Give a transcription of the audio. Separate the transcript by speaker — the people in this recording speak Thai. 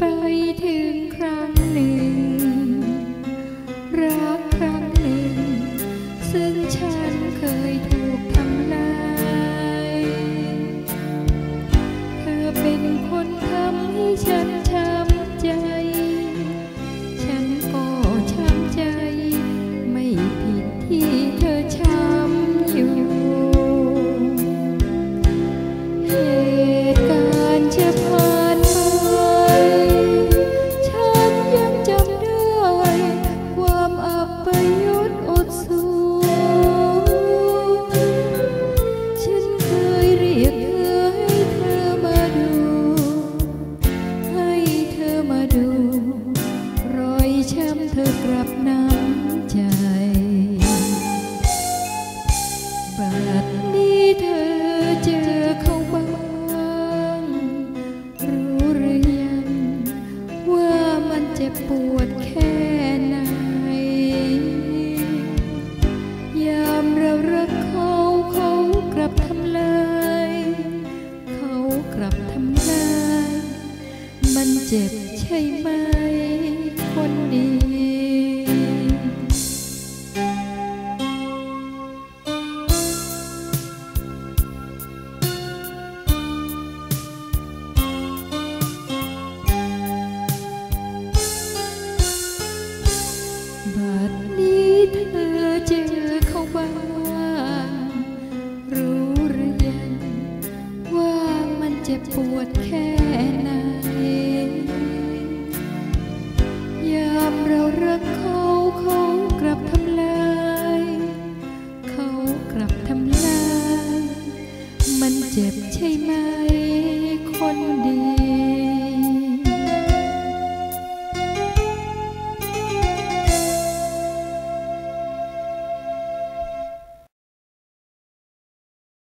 Speaker 1: ไปถึง กับน้ำใจ บัดนี้เธอเจอเขาบ้างรู้หรือยัง ว่ามันเจ็บปวดแค่ไหน ยามเรารักเขาเขากลับทำลายเขากลับทำลายมันเจ็บใช่ไหมคนดี ปวดแค่ไหน ยามเรารักเขาเขากลับทำลายเขากลับทำลาย มันเจ็บใช่ไหมคนดี